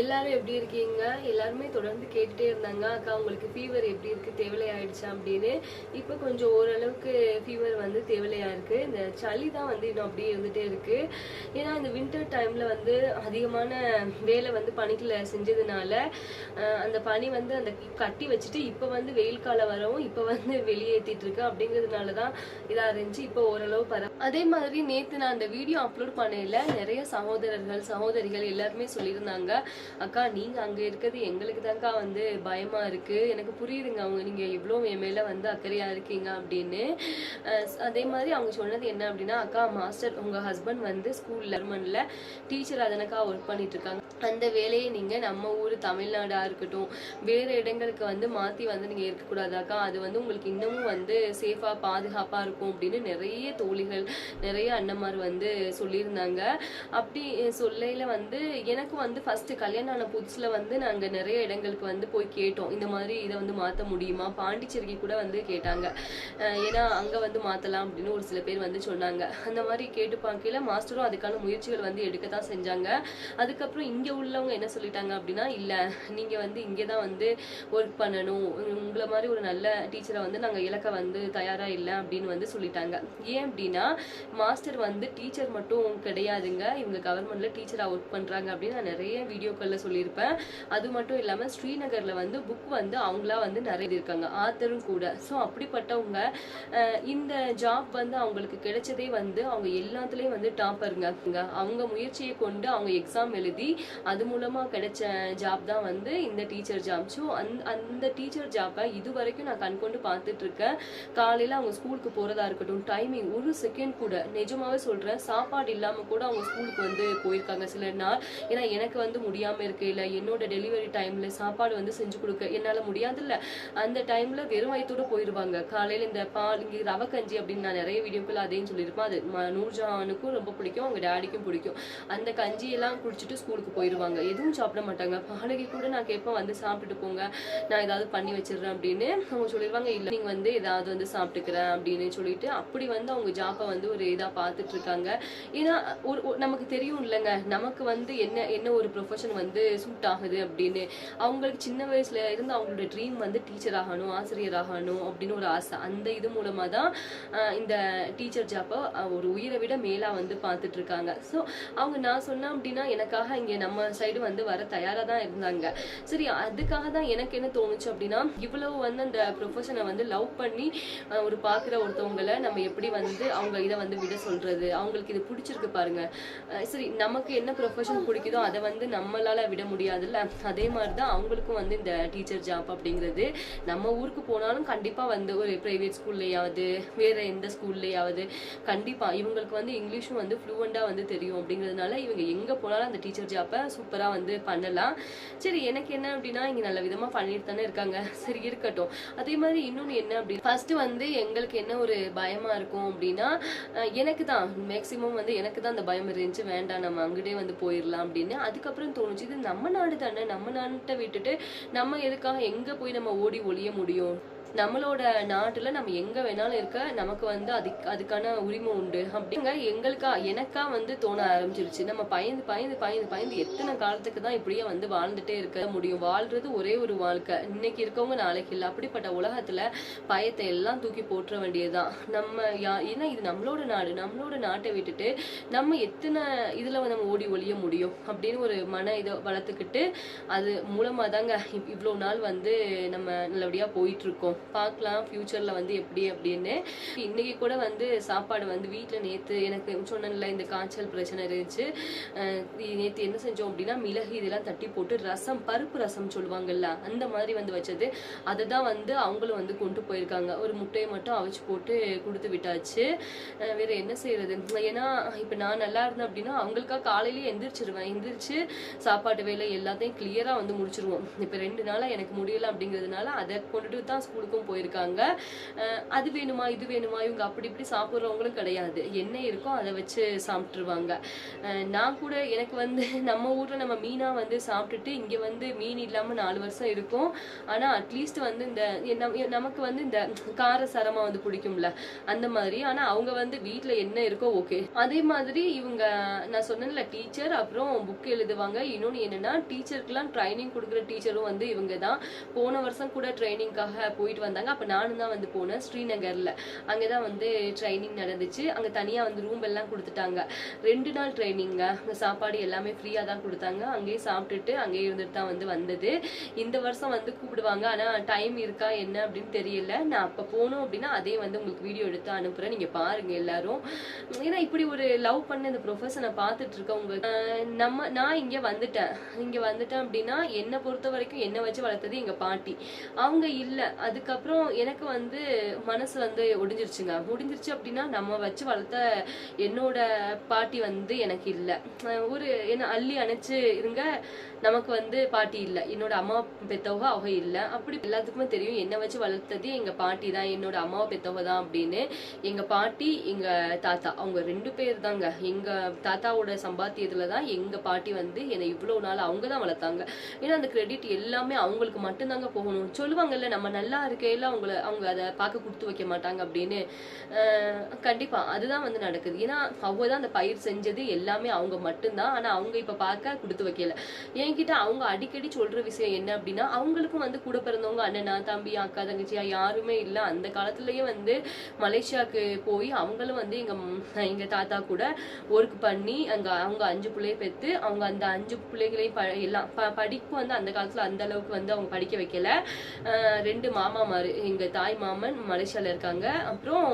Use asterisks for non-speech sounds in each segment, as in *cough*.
எல்லாரும் எப்படி இருக்கீங்க? எல்லாருமே தொடர்ந்து கேட்டுட்டே இருந்தாங்க. அக்கா உங்களுக்கு ஃபீவர் எப்படி இருக்கு? தேவலை ஆயிடுச்சா அப்படின்னு. இப்போ கொஞ்சம் ஓரளவுக்கு ஃபீவர் வந்து தேவலையா இருக்கு இந்த சளி தான் வந்து இன்னும் அப்படியே இருந்துட்டே இருக்கு. ஏன்னா இந்த வின்டர் டைம்ல வந்து அதிகமான வேலை வந்து பனிக்குள்ள செஞ்சதுனால அந்த பனி வந்து அந்த கட்டி வச்சுட்டு இப்போ வந்து வெயில் காலம் வரவும் இப்போ வந்து வெளியேற்றிட்டு இருக்கு. அப்படிங்கிறதுனால தான் இதாக இருந்துச்சு. இப்போ ஓரளவு பர அதே மாதிரி நேற்று நான் அந்த வீடியோ அப்லோட் பண்ணையில் நிறைய சகோதரர்கள் சகோதரிகள் எல்லாருமே சொல்லியிருந்தாங்க அக்கா நீங்க அங்க இருக்கிறது எங்களுக்கு தான்க்கா வந்து பயமா இருக்கு. எனக்கு புரியுதுங்க. அவங்க நீங்க இவ்வளோ என் மேல வந்து அக்கறையா இருக்கீங்க அப்படின்னு. அதே மாதிரி அவங்க சொன்னது என்ன அப்படின்னா அக்கா மாஸ்டர் உங்க ஹஸ்பண்ட் வந்து ஸ்கூல் ஜெர்மன்ல டீச்சர் அதனக்கா ஒர்க் பண்ணிட்டு இருக்காங்க. அந்த வேலையை நீங்க நம்ம ஊர் தமிழ்நாடா இருக்கட்டும் வேற இடங்களுக்கு வந்து மாத்தி வந்து நீங்க இருக்கக்கூடாதாக்கா அது வந்து உங்களுக்கு இன்னமும் வந்து சேஃபா பாதுகாப்பா இருக்கும் அப்படின்னு நிறைய தோழிகள் நிறைய அண்ணன்மார் வந்து சொல்லியிருந்தாங்க. அப்படி சொல்லையில் வந்து எனக்கு வந்து ஃபஸ்ட்டு கல்யாணம் ஆன புதுசில் வந்து நாங்கள் நிறைய இடங்களுக்கு வந்து போய் கேட்டோம். இந்த மாதிரி இதை வந்து மாற்ற முடியுமா? பாண்டிச்சேரிக்கு கூட வந்து கேட்டாங்க. ஏன்னா அங்கே வந்து மாற்றலாம் அப்படின்னு ஒரு சில பேர் வந்து சொன்னாங்க. அந்த மாதிரி கேட்டு பார்க்கல மாஸ்டரும் அதுக்கான முயற்சிகள் வந்து எடுக்க தான் செஞ்சாங்க. அதுக்கப்புறம் இங்கே உள்ளவங்க என்ன சொல்லிட்டாங்க அப்படின்னா இல்லை நீங்கள் வந்து இங்கே தான் வந்து ஒர்க் பண்ணணும். உங்களை மாதிரி ஒரு நல்ல டீச்சரை வந்து நாங்கள் இலக்க வந்து தயாராக இல்லை அப்படின்னு வந்து சொல்லிட்டாங்க. ஏன் அப்படின்னா மாஸ்டர் வந்து டீச்சர் மட்டும் கிடையாதுங்க. இவங்க கவர்மெண்ட்ல டீச்சரா ஒர்க் பண்றாங்க அப்படின்னு நான் நிறைய வீடியோக்கள்ல சொல்லியிருப்பேன். அது மட்டும் இல்லாம ஸ்ரீநகர்ல வந்து புக் வந்து அவங்களா வந்து நிறைய இருக்காங்க. ஆத்தரும் கூட. ஸோ அப்படிப்பட்டவங்க இந்த ஜாப் வந்து அவங்களுக்கு கிடைச்சதே வந்து அவங்க எல்லாத்துலயும் வந்து டாப்பருங்க அவங்க முயற்சியை கொண்டு அவங்க எக்ஸாம் எழுதி அது மூலமா கிடைச்ச ஜாப் தான் வந்து இந்த டீச்சர் ஜாப் ஸோ அந்த அந்த டீச்சர் ஜாப்பை இது வரைக்கும் நான் கண்கொண்டு பார்த்துட்டு இருக்கேன். காலையில அவங்க ஸ்கூலுக்கு போறதா இருக்கட்டும் டைமிங் ஒரு செகண்ட் கூட நிஜமாவே சொல்றேன் சாப்பாடு இல்லாம கூட அவங்க ஸ்கூலுக்கு வந்து போயிருக்காங்க சில நாள். ஏன்னா எனக்கு வந்து முடியாம இல்லை என்னோட டெலிவரி டைம்ல சாப்பாடு வந்து செஞ்சு கொடுக்க என்னால முடியாதுல்ல. அந்த டைம்ல வெறும் வயித்தோட போயிருவாங்க. காலையில இந்த பால் இங்க ரவை கஞ்சி அப்படின்னு நான் நிறைய வீடியோக்கள் அதையும் சொல்லியிருப்பேன். அது ம- நூர்ஜஹானுக்கும் ரொம்ப பிடிக்கும் அவங்க டேடிக்கும் பிடிக்கும். அந்த கஞ்சி எல்லாம் குடிச்சிட்டு ஸ்கூலுக்கு போயிருவாங்க. எதுவும் சாப்பிட மாட்டாங்க. பாலகி கூட நான் கேட்பேன் வந்து சாப்பிட்டுட்டு போங்க. நான் ஏதாவது பண்ணி வச்சிடுறேன் அப்படின்னு. அவங்க சொல்லிடுவாங்க இல்ல நீங்க வந்து ஏதாவது வந்து சாப்பிட்டுக்கிறேன் அப்படின்னு சொல்லிட்டு அப்படி வந்து அவங்க ஜாப்பை வந்து ஒரு இதாக பார்த்துட்டு இருக்காங்க ஏன்னா ஒரு ஒரு- நமக்கு தெரியும் இல்லைங்க நமக்கு வந்து என்ன என்ன ஒரு ப்ரொஃபஷன் வந்து சூட் ஆகுது அப்படின்னு. அவங்களுக்கு சின்ன வயசுல இருந்து அவங்களோட ட்ரீம் வந்து டீச்சர் ஆகணும் ஆசிரியர் ஆகணும் அப்படின்னு ஒரு ஆசை. அந்த இது மூலமாக தான் இந்த டீச்சர் ஜாப்பை ஒரு உயிரை விட மேலாக வந்து பார்த்துட்டு இருக்காங்க ஸோ அவங்க நான் சொன்னேன் அப்படின்னா எனக்காக இங்கே நம்ம சைடு வந்து வர தயாராக தான் இருந்தாங்க. சரி அதுக்காக தான் எனக்கு என்ன தோணுச்சு அப்படின்னா இவ்வளவு வந்து அந்த ப்ரொஃபஷனை வந்து லவ் பண்ணி ஒரு பார்க்குற ஒருத்தவங்களை நம்ம எப்படி வந்து அவங்க இதை வந்து விட சொல்றது அவங்களுக்கு இது பிடிச்சிருக்கு பாருங்க. சரி நமக்கு என்ன ப்ரொஃபஷன் பிடிக்குதோ அதை வந்து நம்மளால விட முடியாதுல்ல? அதே மாதிரி தான் அவங்களுக்கும் வந்து இந்த டீச்சர் ஜாப் அப்படிங்கிறது. நம்ம ஊருக்கு போனாலும் கண்டிப்பா வந்து ஒரு பிரைவேட் ஸ்கூல்லையாவது வேற எந்த ஸ்கூல்லையாவது கண்டிப்பா இவங்களுக்கு வந்து இங்கிலீஷும் வந்து ஃப்ளூவெண்டா வந்து தெரியும் அப்படிங்கிறதுனால இவங்க எங்க போனாலும் அந்த டீச்சர் ஜாப்பை சூப்பரா வந்து பண்ணலாம். சரி எனக்கு என்ன அப்படின்னா இங்க நல்ல விதமா பண்ணிட்டு தானே இருக்காங்க. சரி இருக்கட்டும். அதே மாதிரி இன்னொன்னு என்ன அப்படின்னு ஃபர்ஸ்ட் வந்து எங்களுக்கு என்ன ஒரு பயமா இருக்கும் அப்படின்னா எனக்கு தான் மேக்சிமம் வந்து எனக்கு தான் அந்த பயம் இருந்துச்சு. வேண்டாம் நம்ம அங்கிட்டே வந்து போயிடலாம் அப்படின்னு. அதுக்கப்புறம் தோணுச்சு இது நம்ம நாடு தானே. நம்ம நாட்டை விட்டுட்டு நம்ம எதுக்காக எங்க போய் நம்ம ஓடி ஒளிய முடியும்? நம்மளோட நாட்டுல நம்ம எங்க வேணாலும் இருக்க நமக்கு வந்து அதுக்கு அதுக்கான உரிமை உண்டு. அப்படிங்க எங்களுக்கா எனக்கா வந்து தோண ஆரம்பிச்சிருச்சு. நம்ம பயந்து பயந்து பயந்து பயந்து எத்தனை காலத்துக்கு தான் இப்படியே வந்து வாழ்ந்துட்டே இருக்க முடியும். வாழ்றது ஒரே ஒரு வாழ்க்கை. இன்னைக்கு இருக்கவங்க நாளைக்கு இல்லை. அப்படிப்பட்ட உலகத்துல பயத்தை எல்லாம் தூக்கி போட்டுற வேண்டியதுதான். நம்ம யா ஏன்னா இது நம்மளோட நாடு. நம்மளோட நாட்டை விட்டுட்டு நம்ம எத்தனை இதுல வந்து நம்ம ஓடி ஒழிய முடியும்? அப்படின்னு ஒரு மன இதை வளர்த்துக்கிட்டு அது மூலமா தாங்க இவ்- இவ்வளவு நாள் வந்து நம்ம நல்லபடியா போயிட்டு இருக்கோம். பார்க்கலாம் ஃப்யூச்சரில் வந்து எப்படி அப்படின்னு. இன்னைக்கு கூட வந்து சாப்பாடு வந்து வீட்டில் நேற்று எனக்கு சொன்னேன்ல இந்த காய்ச்சல் பிரச்சனை இருந்துச்சு. நேற்று என்ன செஞ்சோம் அப்படின்னா மிளகு இதெல்லாம் தட்டி போட்டு ரசம் பருப்பு ரசம் சொல்லுவாங்கல்ல அந்த மாதிரி வந்து வச்சது. அதை தான் வந்து அவங்களும் வந்து கொண்டு போயிருக்காங்க. ஒரு முட்டையை மட்டும் அவிச்சு போட்டு கொடுத்து விட்டாச்சு. வேற என்ன செய்யறது ஏன்னா இப்போ நான் நல்லா இருந்தேன் அப்படின்னா அவங்களுக்காக காலையிலேயே எந்திரிச்சிருவேன். எந்திரிச்சு சாப்பாட்டு வேலை எல்லாத்தையும் கிளியராக வந்து முடிச்சிருவோம். இப்போ ரெண்டு நாளாக எனக்கு முடியல அப்படிங்கிறதுனால அதை கொண்டுட்டு தான் ஸ்கூலுக்கு கோயிலுக்கும் போயிருக்காங்க. அது வேணுமா இது வேணுமா இவங்க அப்படி இப்படி சாப்பிட்றவங்களும் கிடையாது. என்ன இருக்கோ அதை வச்சு சாப்பிட்ருவாங்க நான் கூட எனக்கு வந்து *laughs* நம்ம ஊரில் நம்ம மீனாக வந்து சாப்பிட்டுட்டு இங்கே வந்து மீன் இல்லாமல் நாலு வருஷம் இருக்கும். ஆனால் அட்லீஸ்ட் வந்து இந்த நமக்கு வந்து இந்த கார சரமாக வந்து பிடிக்கும்ல அந்த மாதிரி. ஆனால் அவங்க வந்து வீட்டில் என்ன இருக்கோ ஓகே அதே மாதிரி இவங்க நான் சொன்னேன்ல டீச்சர் அப்புறம் புக் எழுதுவாங்க. இன்னொன்று என்னன்னா டீச்சருக்குலாம் ட்ரைனிங் கொடுக்குற டீச்சரும் வந்து இவங்க தான். போன வருஷம் கூட ட்ரைனிங்காக போயிட்டு வந்தாங்க. அப்போ நானும் தான் வந்து போனேன் ஸ்ரீநகரில். அங்கே தான் வந்து ட்ரைனிங் நடந்துச்சு. அங்கே தனியாக வந்து ரூம் எல்லாம் கொடுத்துட்டாங்க. ரெண்டு நாள் ட்ரைனிங்க அங்கே சாப்பாடு எல்லாமே ஃப்ரீயாக தான் கொடுத்தாங்க. அங்கேயே சாப்பிட்டுட்டு அங்கேயே இருந்துட்டு தான் வந்து வந்தது. இந்த வருஷம் வந்து கூப்பிடுவாங்க. ஆனால் டைம் இருக்கா என்ன அப்படின்னு தெரியல. நான் அப்போ போனோம் அப்படின்னா அதே வந்து உங்களுக்கு வீடியோ எடுத்து அனுப்புகிறேன் நீங்கள் பாருங்க எல்லாரும். ஏன்னா இப்படி ஒரு லவ் பண்ண இந்த ப்ரொஃபஷனை பார்த்துட்டு இருக்கவங்க நம்ம நான் இங்கே வந்துட்டேன். இங்கே வந்துட்டேன் அப்படின்னா என்னை பொறுத்த வரைக்கும் என்னை வச்சு வளர்த்தது எங்கள் பாட்டி. அவங்க இல்லை. அதுக்கு அதுக்கப்புறம் எனக்கு வந்து மனசு வந்து ஒடிஞ்சிருச்சுங்க. முடிஞ்சிருச்சு அப்படின்னா நம்ம வச்சு வளர்த்த என்னோட பாட்டி வந்து எனக்கு இல்லை. ஒரு என்ன அள்ளி அணைச்சு இருங்க நமக்கு வந்து பாட்டி இல்லை. என்னோட அம்மா பெத்தவக அவங்க இல்லை. அப்படி எல்லாத்துக்குமே தெரியும். என்னை வச்சு வளர்த்தது எங்கள் பாட்டி தான். என்னோட அம்மாவை பெத்தவங்க தான் அப்படின்னு எங்கள் பாட்டி எங்கள் தாத்தா அவங்க ரெண்டு பேர் தாங்க. எங்கள் தாத்தாவோட சம்பாத்தியத்தில் தான் எங்கள் பாட்டி வந்து என்னை இவ்வளோ நாள் அவங்க தான் வளர்த்தாங்க. ஏன்னா அந்த கிரெடிட் எல்லாமே அவங்களுக்கு மட்டும்தாங்க போகணும். சொல்லுவாங்கல்ல நம்ம நல்லா இருக்கையில அவங்கள அவங்க அதை பார்க்க கொடுத்து வைக்க மாட்டாங்க அப்படின்னு கண்டிப்பாக அதுதான் வந்து நடக்குது. ஏன்னா அவங்க தான் அந்த பயிர் செஞ்சது எல்லாமே அவங்க மட்டும்தான். ஆனால் அவங்க இப்போ பார்க்க கொடுத்து வைக்கல. என்கிட்ட அவங்க அடிக்கடி சொல்கிற விஷயம் என்ன அப்படின்னா அவங்களுக்கும் வந்து கூட பிறந்தவங்க அண்ணனா தம்பி அக்கா தங்கச்சியா யாருமே இல்லை. அந்த காலத்துலேயே வந்து மலேசியாவுக்கு போய் அவங்களும் வந்து எங்கள் எங்கள் தாத்தா கூட ஒர்க் பண்ணி அங்கே அவங்க அஞ்சு பிள்ளைய பெற்று அவங்க அந்த அஞ்சு பிள்ளைகளையும் ப- எல்லாம் ப- படிப்பு வந்து அந்த காலத்தில் அந்த அளவுக்கு வந்து அவங்க படிக்க வைக்கல. ரெண்டு மாமா மாமாமாரு எங்கள் தாய் மாமன் மலேசியாவில் இருக்காங்க. அப்புறம்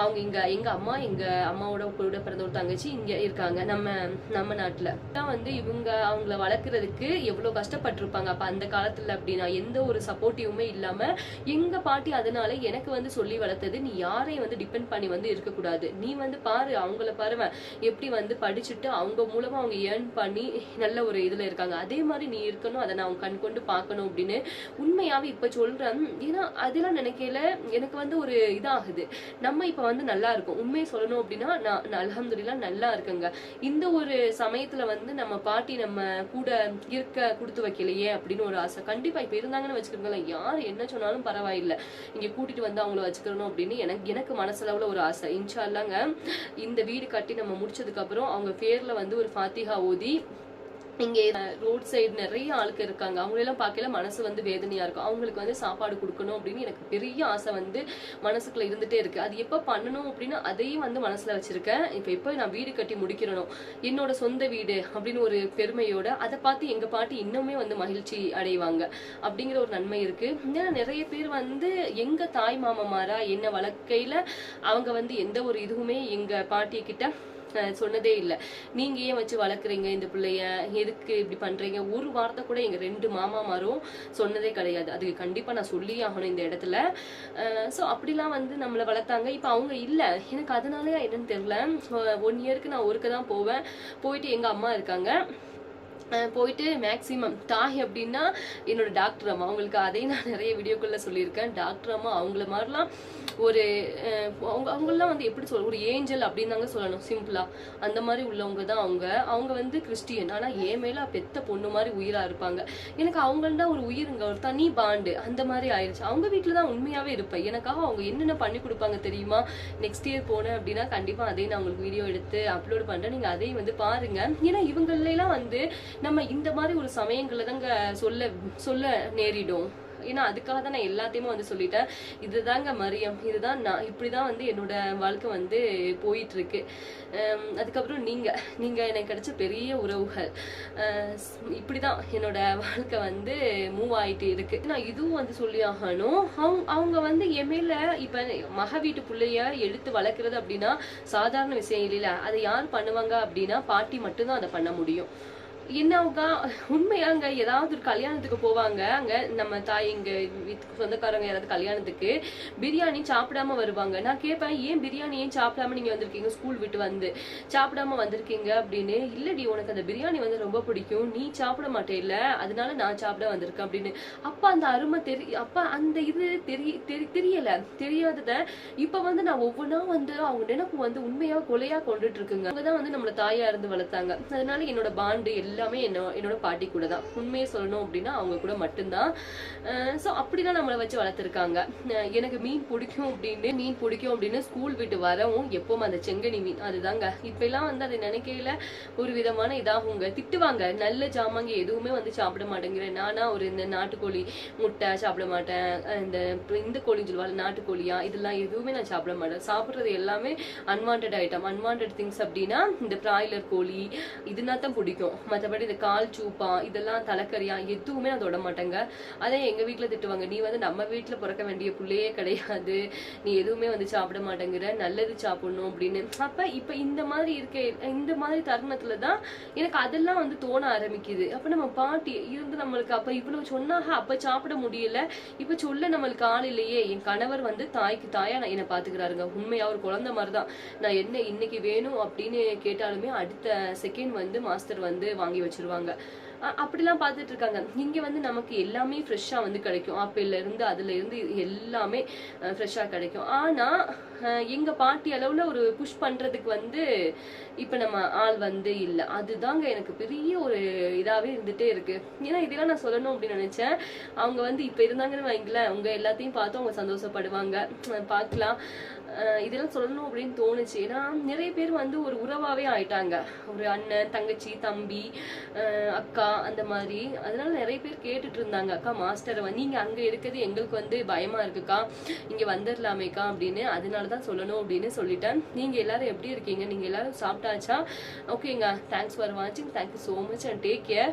அவங்க இங்கே எங்கள் அம்மா எங்கள் அம்மாவோட கூட பிறந்த ஒரு தங்கச்சி இங்கே இருக்காங்க நம்ம நம்ம நாட்டில். தான் வந்து இவங்க அவங்கள வளர்க்குறதுக்கு எவ்வளோ கஷ்டப்பட்டிருப்பாங்க. அப்போ அந்த காலத்தில் அப்படின்னா எந்த ஒரு சப்போர்ட்டிவுமே இல்லாமல் எங்கள் பாட்டி அதனால எனக்கு வந்து சொல்லி வளர்த்தது நீ யாரையும் வந்து டிபெண்ட் பண்ணி வந்து இருக்கக்கூடாது. நீ வந்து பாரு அவங்கள பாருவேன் எப்படி வந்து படிச்சுட்டு அவங்க மூலமாக அவங்க ஏர்ன் பண்ணி நல்ல ஒரு இதில் இருக்காங்க. அதே மாதிரி நீ இருக்கணும் அதை நான் அவங்க கண் கொண்டு பார்க்கணும் அப்படின்னு உண்மையாகவே இப்போ சொல்கிறேன் ஏன்னா அதெல்லாம் நினைக்கல. எனக்கு வந்து ஒரு இதாகுது. நம்ம இப்போ வந்து நல்லா இருக்கும். உண்மையை சொல்லணும் அப்படின்னா நான் அலமதுல்லாம் நல்லா இருக்குங்க. இந்த ஒரு சமயத்துல வந்து நம்ம பாட்டி நம்ம கூட இருக்க கொடுத்து வைக்கலையே அப்படின்னு ஒரு ஆசை. கண்டிப்பா இப்ப இருந்தாங்கன்னு வச்சுக்கோங்களேன். யார் என்ன சொன்னாலும் பரவாயில்லை. இங்க கூட்டிட்டு வந்து அவங்கள வச்சுக்கணும் அப்படின்னு எனக்கு எனக்கு மனசளவுல ஒரு ஆசை. இன்ஷால்லாங்க இந்த வீடு கட்டி நம்ம முடிச்சதுக்கு அப்புறம் அவங்க பேர்ல வந்து ஒரு ஃபாத்திஹா ஓதி இங்கே ரோட் சைடு நிறைய ஆளுக்கு இருக்காங்க. அவங்களெல்லாம் பார்க்கல மனசு வந்து வேதனையாக இருக்கும். அவங்களுக்கு வந்து சாப்பாடு கொடுக்கணும் அப்படின்னு எனக்கு பெரிய ஆசை வந்து மனசுக்குள்ள இருந்துகிட்டே இருக்குது அது எப்போ பண்ணணும் அப்படின்னு அதையும் வந்து மனசில் வச்சுருக்கேன். இப்போ எப்போ நான் வீடு கட்டி முடிக்கிறனும் என்னோட சொந்த வீடு அப்படின்னு ஒரு பெருமையோட அதை பார்த்து எங்கள் பாட்டி இன்னுமே வந்து மகிழ்ச்சி அடைவாங்க அப்படிங்கிற ஒரு நன்மை இருக்குது ஏன்னா நிறைய பேர் வந்து எங்கள் தாய் மாமமாரா என்ன வழக்கையில் அவங்க வந்து எந்த ஒரு இதுவுமே எங்கள் பாட்டி கிட்ட சொன்னதே இல்லை. நீங்க ஏன் வச்சு வளர்க்குறீங்க இந்த பிள்ளைய? எதுக்கு இப்படி பண்றீங்க? ஒரு வார்த்தை கூட எங்க ரெண்டு மாமா மாரும் சொன்னதே கிடையாது. அதுக்கு கண்டிப்பா நான் சொல்லியே ஆகணும் இந்த இடத்துல. ஸோ அப்படிலாம் வந்து நம்மளை வளர்த்தாங்க. இப்போ அவங்க இல்லை. எனக்கு அதனாலயா என்னன்னு தெரியல. ஒன் இயருக்கு நான் ஒருக்க தான் போவேன். போயிட்டு எங்க அம்மா இருக்காங்க. போயிட்டு மேக்ஸிமம் தாய் அப்படின்னா என்னோட டாக்டர் அம்மா. அவங்களுக்கு அதையும் நான் நிறைய வீடியோக்குள்ள சொல்லியிருக்கேன். டாக்டர் அம்மா அவங்கள மாதிரிலாம் ஒரு அவங்க அவங்கெல்லாம் வந்து எப்படி சொல்ல ஒரு ஏஞ்சல் அப்படின்னு தாங்க சொல்லணும். சிம்பிளா அந்த மாதிரி உள்ளவங்க தான் அவங்க. அவங்க வந்து கிறிஸ்டியன் ஆனால் ஏன் மேல பெத்த பொண்ணு மாதிரி உயிரா இருப்பாங்க. எனக்கு அவங்கள்தான் ஒரு உயிருங்க ஒரு தனி பாண்டு அந்த மாதிரி ஆயிடுச்சு அவங்க வீட்டில் தான் உண்மையாவே இருப்பேன். எனக்காக அவங்க என்னென்ன பண்ணி கொடுப்பாங்க தெரியுமா? நெக்ஸ்ட் இயர் போனேன் அப்படின்னா கண்டிப்பா அதையும் நான் உங்களுக்கு வீடியோ எடுத்து அப்லோட் பண்றேன். நீங்க அதையும் வந்து பாருங்க. ஏன்னா இவங்களெல்லாம் வந்து நம்ம இந்த மாதிரி ஒரு சமயங்களை தாங்க சொல்ல சொல்ல நேரிடும். ஏன்னா அதுக்காக தான் நான் எல்லாத்தையுமே வந்து சொல்லிட்டேன். இதுதாங்க மரியம். இதுதான் நான் இப்படிதான் வந்து என்னோட வாழ்க்கை வந்து போயிட்டு இருக்கு அதுக்கப்புறம் நீங்க நீங்க எனக்கு கிடைச்ச பெரிய உறவுகள். இப்படி இப்படிதான் என்னோட வாழ்க்கை வந்து மூவ் ஆயிட்டு இருக்கு. நான் இதுவும் வந்து சொல்லி ஆகணும். அவங்க அவங்க வந்து என் மேலே இப்ப மக வீட்டு பிள்ளைய எடுத்து வளர்க்கறது அப்படின்னா சாதாரண விஷயம் இல்லை அதை யார் பண்ணுவாங்க அப்படின்னா பாட்டி மட்டும்தான் அதை பண்ண முடியும். என்னவுக்கா உண்மையா அங்க ஏதாவது ஒரு கல்யாணத்துக்கு போவாங்க? அங்க நம்ம தாய் இங்க சொந்தக்காரங்க யாராவது கல்யாணத்துக்கு பிரியாணி சாப்பிடாம வருவாங்க. நான் கேட்பேன் ஏன் பிரியாணி ஏன் சாப்பிடாம நீங்க வந்திருக்கீங்க? ஸ்கூல் விட்டு வந்து சாப்பிடாம வந்திருக்கீங்க? அப்படின்னு இல்லடி உனக்கு அந்த பிரியாணி வந்து ரொம்ப பிடிக்கும். நீ சாப்பிட மாட்டே இல்ல அதனால நான் சாப்பிட வந்திருக்கேன். அப்படின்னு அப்ப அந்த அருமை தெரி அப்ப அந்த இது தெரிய தெரி- தெரியல. தெரியாதத இப்ப வந்து நான் ஒவ்வொன்றா வந்து அவங்க நினைப்பு வந்து உண்மையா கொலையா கொண்டுட்டு இருக்குங்க. அவங்கதான் வந்து நம்மள தாயா இருந்து வளர்த்தாங்க. அதனால என்னோட பாண்டு எல்லாம் எல்லாமே என்ன என்னோட பாட்டி கூட தான் உண்மையை சொல்லணும் அப்படின்னா அவங்க கூட மட்டும்தான். ஸோ அப்படிதான் நம்மளை வச்சு வளர்த்துருக்காங்க. எனக்கு மீன் பிடிக்கும் அப்படின்னு மீன் பிடிக்கும் அப்படின்னு ஸ்கூல் விட்டு வரவும் எப்பவும் அந்த செங்கனி மீன் அதுதாங்க. இப்பெல்லாம் வந்து அதை நினைக்கையில ஒரு விதமான இதாகுங்க. திட்டுவாங்க. நல்ல ஜாமாங்க எதுவுமே வந்து சாப்பிட மாட்டேங்கிறேன். நானா ஒரு இந்த நாட்டுக்கோழி முட்டை சாப்பிட மாட்டேன். இந்த இந்த கோழின்னு சொல்லுவாங்க நாட்டுக்கோழியா? இதெல்லாம் எதுவுமே நான் சாப்பிட மாட்டேன். சாப்பிட்றது எல்லாமே அன்வான்ட் ஐட்டம் அன்வான்ட் திங்ஸ் அப்படின்னா இந்த பிராய்லர் கோழி இதுனா தான் பிடிக்கும் மற்றபடி இந்த கால் சூப்பா இதெல்லாம் தலைக்கறியா எதுவுமே நான் தொட மாட்டேங்க. அதே எங்க வீட்டில் திட்டுவாங்க நீ வந்து நம்ம வீட்டில் பிறக்க வேண்டிய புள்ளையே கிடையாது. நீ எதுவுமே வந்து சாப்பிட மாட்டேங்கிற. நல்லது சாப்பிடணும் அப்படின்னு. அப்ப இப்ப இந்த மாதிரி இருக்க இந்த மாதிரி தருணத்துல தான் எனக்கு அதெல்லாம் வந்து தோண ஆரம்பிக்குது. அப்ப நம்ம பாட்டி இருந்து நம்மளுக்கு அப்ப இவ்வளவு சொன்னாக அப்ப சாப்பிட முடியல. இப்ப சொல்ல நம்மளுக்கு ஆள் இல்லையே. என் கணவர் வந்து தாய்க்கு தாயா நான் என்ன பாத்துக்கிறாருங்க. உண்மையா ஒரு குழந்தை மாதிரிதான். நான் என்ன இன்னைக்கு வேணும் அப்படின்னு கேட்டாலுமே அடுத்த செகண்ட் வந்து மாஸ்டர் வந்து வாங்கி வச்சிருவாங்க. அப்படிலாம் பார்த்துட்டு இருக்காங்க. இங்கே வந்து நமக்கு எல்லாமே ஃப்ரெஷ்ஷாக வந்து கிடைக்கும். ஆப்பிள்ல இருந்து அதுல இருந்து எல்லாமே ஃப்ரெஷ்ஷாக கிடைக்கும். ஆனால் எங்கள் பாட்டி அளவில் ஒரு புஷ் பண்ணுறதுக்கு வந்து இப்போ நம்ம ஆள் வந்து இல்லை. அதுதாங்க எனக்கு பெரிய ஒரு இதாகவே இருந்துகிட்டே இருக்குது ஏன்னா இதெல்லாம் நான் சொல்லணும் அப்படின்னு நினச்சேன். அவங்க வந்து இப்போ இருந்தாங்கன்னு வைங்களேன். அவங்க எல்லாத்தையும் பார்த்து அவங்க சந்தோஷப்படுவாங்க. பார்க்கலாம். இதெல்லாம் சொல்லணும் அப்படின்னு தோணுச்சு. ஏன்னா நிறைய பேர் வந்து ஒரு உறவாவே ஆயிட்டாங்க. ஒரு அண்ணன் தங்கச்சி தம்பி அக்கா அந்த மாதிரி. அதனால நிறைய பேர் கேட்டுட்டு இருந்தாங்க. அக்கா மாஸ்டரை வந்து நீங்கள் அங்க இருக்கிறது எங்களுக்கு வந்து பயமா இருக்குக்கா. இங்க வந்துடலாமேக்கா அப்படின்னு. அதனாலதான் சொல்லணும் அப்படின்னு சொல்லிட்டேன். நீங்க எல்லாரும் எப்படி இருக்கீங்க? நீங்க எல்லாரும் சாப்பிட்டாச்சா? ஓகேங்க. தேங்க்ஸ் ஃபார் வாட்சிங் thank you so much and take care